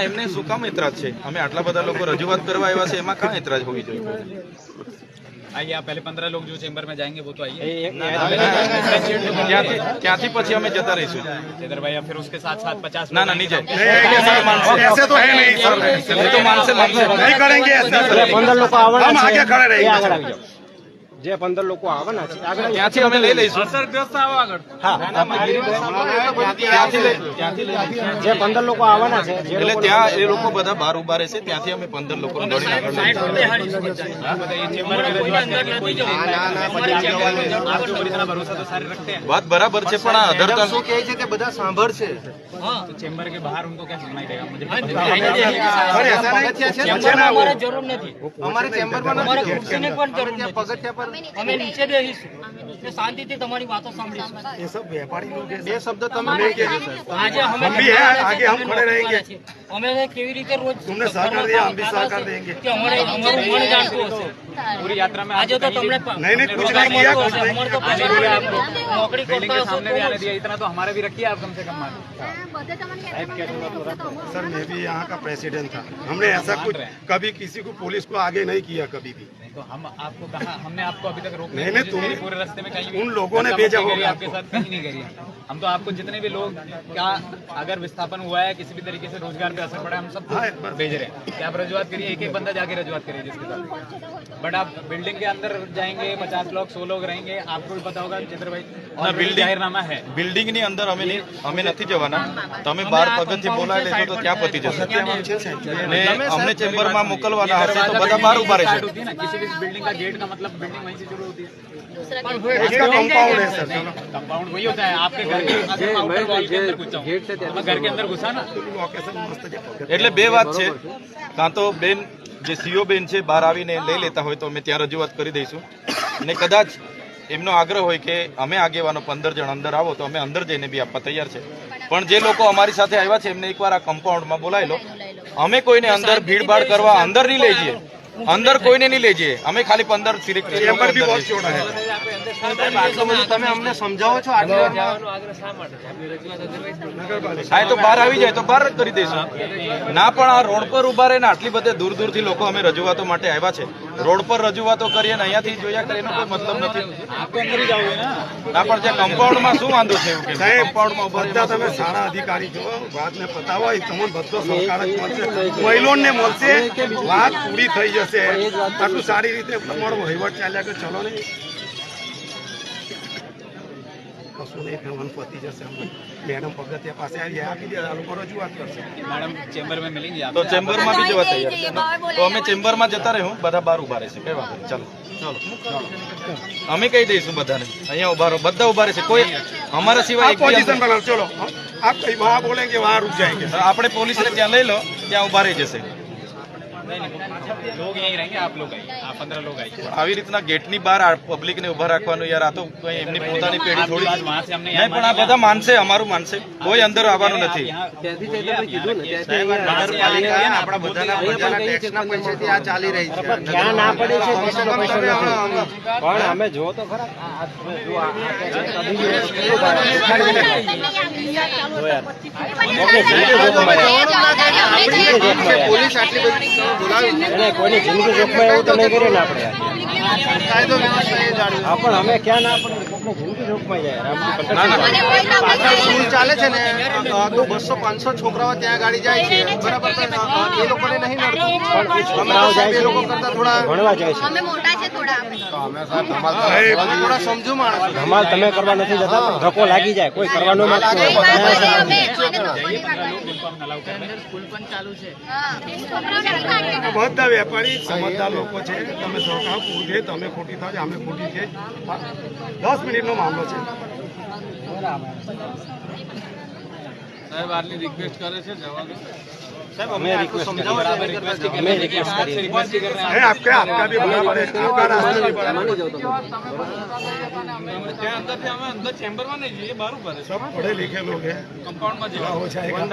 એમને શું કામ એતરાજ છે અમે આટલા બધા લોકો રજૂઆત કરવા આવ્યા છે એમાં કાં એતરાજ હોવી જોઈએ आइए आप पहले पंद्रह लोग जो चेंबर में जाएंगे वो तो आइए ત્યાંથી ત્યાંથી પછી અમે જતા રહીશું इधर भाई अब फिर उसके साथ साथ पचास ના ના નહીં જાય ऐसे तो है नहीं सर એ તો માનશે માનશે नहीं करेंगे ऐसा જે પંદર લોકો આવવાના हम છે आगे खड़े એ रहेंगे આગળ આવી જાઓ જે પંદર લોકો આવે ને ત્યાંથી અમે લઈ લઈશું. અસરગ્રસ્ત આગળ. જે પંદર લોકો આવવાના છે એટલે ત્યાં એ લોકો બધા બહાર ઊભા રહેશે ત્યાંથી અમે પંદર લોકો વાત બરાબર છે પણ આ અધરતા શું કહે છે કે બધા સાંભળશે? ચેમ્બર કે બહાર ઉनको ક્યાં સુનાઈ દેગા અમારે ચેમ્બરમાં નથી. અમારે ચેમ્બરમાં નથી. પગથિયા પર અમે નીચે બેસીશું ને શાંતિથી તમારી વાતો સાંભળીશું ये सब व्यापारी लोग हैं બે શબ્દ તમે નહીં કહેજો સર આજે અમે हम भी हैं, आगे हम खड़े रहेंगे। અમે કેવી રીતે રોજ तुमने सहकार दिया हम भी सहकार देंगे કે અમારે અમારું મન જાણતું હશે पूरी यात्रा में આજે તો તમને नहीं नहीं कुछ नहीं किया कुछ नहीं અમારે તો आने પછી दिया आपको નોકરી बिल्डिंग કરતા के सामने भी હશો आने તો दिया इतना तो हमारे भी रखिए आप कम से कम मान सर मैं भी यहाँ का प्रेसिडेंट था हमने ऐसा कुछ कभी किसी को पुलिस को आगे नहीं किया कभी भी नहीं तो हम आपको कहा हमने आपको अभी तक रोकने नहीं, की नहीं, कोशिश तुम- करी पूरे रास्ते में कहीं भी उन लोगों ने धक्का भेजा मुक्की करी होगा आपके साथ कहीं नहीं करी हम तो आपको जितने भी लोग क्या अगर विस्थापन हुआ है किसी भी तरीके से रोजगार पे असर पड़ा है हम सबको हाँ, बस। भेज रहे हैं कि आप रजुआत करिए एक एक बंदा जाके रजुआत करिए जिसके साथ बट आप बिल्डिंग के अंदर जाएंगे पचास लोग सौ लोग रहेंगे आपको भी पता होगा चंद्र भाई ના और બિલ્ડિંગ जाहिरनामा है બિલ્ડિંગની અંદર અમે નહીં અમે નથી જવાના તમે બાર પગથિયે બોલાવી લેશો તો ત્યાં પતી જશે અને અમને ચેમ્બરમાં મોકલવાના હશે તો બધા બહાર ઉભા स्टार्ट રહેશે होती है ना किसी भी बिल्डिंग का गेट का मतलब बिल्डिंग वहीं से शुरू होती है इसका कंपाउंड है सर चलो कंपाउंड वही होता है आपके घर के अगर मैं आउटर वॉल के अंदर घुसा हूं तो मैं घर के अंदर घुसा ना लोकेशन मस्त जगह એટલે બે વાત છે કાં તો બેન જે સીઓ બેન છે બહાર આવીને લઈ લેતા હોય તો અમે ત્યાં રજૂઆત કરી દઈશું અને કદાચ એમનો આગ્રહ હોય કે અમે આગેવાનો પંદર જણ અંદર આવો તો અમે અંદર જઈને બી આપવા તૈયાર છે પણ જે લોકો અમારી સાથે આવ્યા છે એમને એકવાર આ કમ્પાઉન્ડમાં બોલાવી લો અમે કોઈને અંદર ભીડભાડ કરવા અંદર નહીં લઈ જઈએ अंदर कोई ने नहीं लीजिए हमें खाली पंद्रह सिर्फ चेम्बर भी बहुत छोटा है બહાર આવી જાય તો બહાર જ કરી દઈશું. ના પણ આ રોડ પર ઊભા રહીને આટલી બધે દૂર દૂરથી લોકો અમે રજૂઆતો માટે આવ્યા છે. રોડ પર રજૂઆતો કરીએ ને અહીંયાથી જોયા કરીએ કોઈ મતલબ નથી. ના. પણ જે કમ્પાઉન્ડમાં શું વાંધો છે? તમે સારા અધિકારી છો વાતને પતાવો એ તમને બધો સરકાર જ મળશે. મહિલોને મળશે વાત પૂરી થઈ જશે. આટલું સારી રીતે તમારો વહીવટ ચાલ્યા કે ચલો નહીં કશું નહીં થવાનું પતી જશે મેડમ પગથિયા પાસે આવી આપી દે આ લોકો રજૂઆત કરશે? મેડમ ચેમ્બરમાં મિલી તો ચેમ્બરમાં બી જવા તૈયાર તો અમે ચેમ્બરમાં જતા રહ્યું બધા બહાર ઊભા રહેશે કઈ વાત ચાલો. ચાલો. અમે કહી દઈશું બધાને. અહીંયા ઊભા રહો. બધા ઊભા રહેશે કોઈ અમારા સિવાય પોઝિશન પર ચલો. આપ કઈ વહાં બોલેંગે વહાં રૂક જાયગે આપણે પોલીસને ત્યાં લઈ લો. ત્યાં ઊભા રહી જશે. આવી રીતના ગેટની બહાર પબ્લિક ને ઊભા રાખવાનું યાર આ તો એમની પોતાની પેઢી થોડી નહીં પણ આ બધા માનશે અમારું માનશે કોઈ અંદર આવવાનું નથી પણ અમે જો તો ખરા જિંદગી જોખમાય. જિંદગી જોખમાય. પોલીસ આટલી બધી બોલાવી કોઈની જિંદગી જોખમાય એવું તો નહીં કરીએ ને આપણે કાયદો વ્યવસ્થા એ જાળવી હા પણ અમે ક્યાં ના પડે જિંદગી જોખમાય જાય યાર. આમ કંટાળી જાય. પાછળ સ્કૂલ ચાલે છે ને તો બસો પાંચસો છોકરાઓ ત્યાં ગાડી જાય છે બરાબર એ લોકોને નહીં નડતું પણ છોકરાઓ જાય એ લોકો છે કરતા થોડા ભણવા જાય છે ધમાલ તમે કરવા નથી જતા ધક્કો લાગી જાય. કોઈ કરવાનો બધા વેપારી સમજદાર લોકો છે. તમે સરકાર પૂછે તમે ખોટી થાય અમે ખોટી છે. દસ મિનિટનો મામલો છે. સાહેબ આટલી રિક્વેસ્ટ કરે છે જવાનું દો અમે રિક્વેસ્ટ કરીએ बराबर रिक्वेस्ट ही कर અમે रहे हैं देखिए रिक्वेस्ट हाथ से करिए। रिक्वेस्ट ही कर रहे है आपका आपका भी बराबर है आपका रास्ता भी बराबर है हैं ત્યાં અંદરથી અમે અંદર ચેમ્બરમાં નહીં જઈએ બહાર ઉભા રહે सब पढ़े लिखे लोग हैं कंपाउंड में क्या हो जाएगा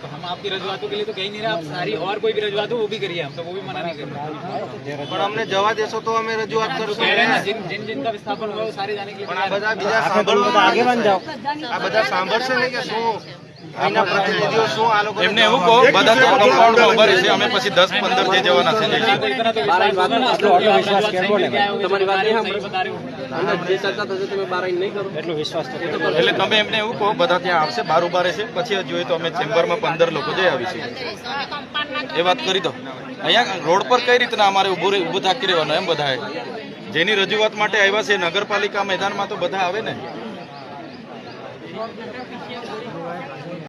तो हम आपकी रजूआतों के लिए तो कहीं नहीं रहे आप सारी और कोई भी रजूआत हो वो भी करिए हम तो वो भी मना नहीं कर रहे પણ અમને જવા દેશો તો અમે રજૂઆત कह रहे हैं ना કરશું जिन जिन जिनका विस्थापन हुआ है वो सारे जाने के लिए પણ આ तैयार हैं। બધા બીજા આખા તમે બધા સાંભળવા આગેવાન જાઓ આ બધા સાંભળશે નહીં કે શું અહીંના પ્રતિનિધિઓ શું આ લોકો એમને એવું કહો બધા ત્યાં કમ્પાઉન્ડમાં ઊભા રહેશે અમે પછી દસ પંદર જે જવાના છે જઈશું બારાની વાત આટલો આટલો વિશ્વાસ કરવો ને તમારી વાત નહીં સાંભળે. અંદર જે તમે બારાઈ નહીં કરો. એટલો વિશ્વાસ તો કરવો. એટલે તમે એમને એવું કહો બધા ત્યાં આવશે બાર ઊભા રહેશે પછી જોઈએ તો અમે ચેમ્બરમાં પંદર લોકો જઈ આવીશું. એ વાત કરી દો. અહીંયા રોડ પર કઈ રીતના અમારે ઉભું રહી- ઊભું થાકી રહેવાનું એમ બધાએ? જેની રજૂઆત માટે આવ્યા છે નગરપાલિકા મેદાનમાં તો બધા આવે ને?